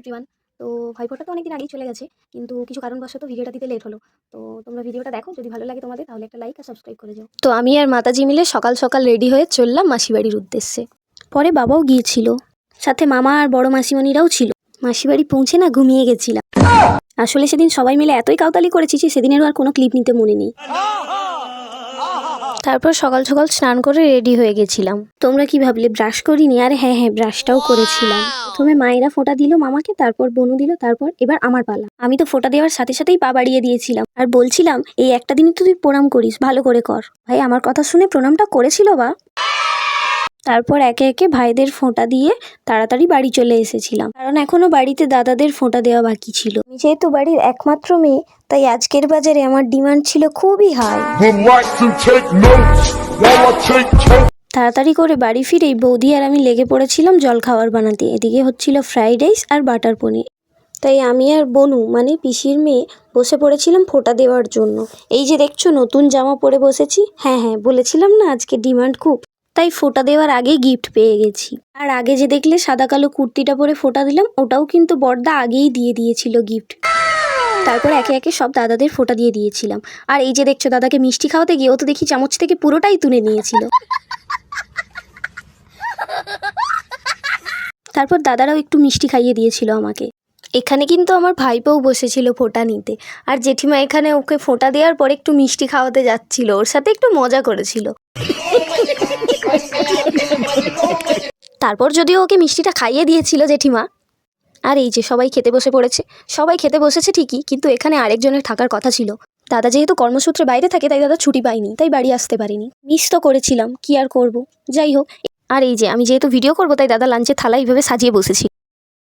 Everyone তো ভাইফোঁটা তো অনেকদিন আগেই চলে গেছে কিন্তু কিছু কারণবশত ভিডিওটা দিতে লেট হলো। তো তোমরা ভিডিওটা দেখো যদি ভালো লাগে তোমাদের তাহলে একটা লাইক আর সাবস্ক্রাইব করে যাও। তো আমি আর মাতাজি মিলে সকাল সকাল রেডি হয়ে চললাম মাসিবাড়ির উদ্দেশ্যে। পরে বাবাও গিয়েছিল সাথে মামা আর বড় মাসিমণিরাও ছিল। মাসিবাড়ি পৌঁছে না ঘুমিয়ে গেছিলাম। আসলে সেদিন সবাই মিলে এতই কাউতালি করেছি যে সেদিনেরও আর কোনো ক্লিপ নিতে মনে নেই। তারপর সকাল সকাল স্নান করে রেডি হয়ে গেছিলাম। তোমরা কি ভাবলে ব্রাশ করিনি? আর হ্যাঁ হ্যাঁ ব্রাশটাও করেছিলাম। প্রথমে মায়েরা ফোঁটা দিল মামাকে তারপর বনু দিল তারপর এবার আমার পালা। আমি তো ফোঁটা দেওয়ার সাথে সাথেই পা বাড়িয়ে দিয়েছিলাম। আর বলছিলাম এই একটা দিনই তো তুই প্রণাম করিস ভালো করে কর। ভাই আমার কথা শুনে প্রণামটা করেছিল বা? তারপর একে একে ভাইদের ফোঁটা দিয়ে তাড়াতাড়ি বাড়ি চলে এসেছিলাম। কারণ এখনও বাড়িতে দাদাদের ফোঁটা দেওয়া বাকি ছিল। যেহেতু বাড়ির একমাত্র মেয়ে তাই আজকের বাজারে আমার ডিমান্ড ছিল খুবই হাই. তাড়াতাড়ি করে বাড়ি ফিরেই বৌদি আর আমি লেগে পড়েছিলাম জল খাবার বানাতে। এদিকে হচ্ছিল ফ্রাইড রাইস আর বাটার পনির। তাই আমি আর বনু মানে পিসির মেয়ে বসে পড়েছিলাম ফোঁটা দেওয়ার জন্য। এই যে দেখছ নতুন জামা পরে বসেছি? হ্যাঁ হ্যাঁ বলেছিলাম না আজকে ডিমান্ড খুব? তাই ফোটা দেওয়ার আগেই গিফট পেয়ে গেছি। আর আগে যে দেখলে সাদা কালো কুর্তিটা পরে ফোটা দিলাম, ওটাও কিন্তু বর্দা আগেই দিয়ে দিয়েছিল গিফট তারপর একে একে সব দাদাদের ফোঁটা দিয়ে দিয়েছিলাম। আর এই যে দেখছ দাদাকে মিষ্টি খাওয়াতে গিয়ে, ও তো দেখি চামচ থেকে পুরোটাই তুলে নিয়েছিল। তারপর দাদারাও একটু মিষ্টি খাইয়ে দিয়েছিল আমাকে। এখানে কিন্তু আমার ভাইপোও বসেছিল ফোঁটা নিতে। আর জেঠিমা এখানে ওকে ফোঁটা দেওয়ার পর একটু মিষ্টি খাওয়াতে যাচ্ছিল, ওর সাথে একটু মজা করেছিল। তারপর যদিও ওকে মিষ্টিটা খাইয়ে দিয়েছিল জেঠিমা। আর এই যে সবাই খেতে বসে পড়েছে। সবাই খেতে বসেছে ঠিকই, কিন্তু এখানে আরেকজনের থাকার কথা ছিল। দাদা যেহেতু কর্মসূত্রে বাইরে থাকে, তাই দাদা ছুটি পাইনি তাই বাড়ি আসতে পারিনি। মিস তো করেছিলাম, কি আর করব? যাই হোক, আর এই যে আমি যেহেতু ভিডিও করব, তাই দাদা লাঞ্চের থালা এইভাবে সাজিয়ে বসেছি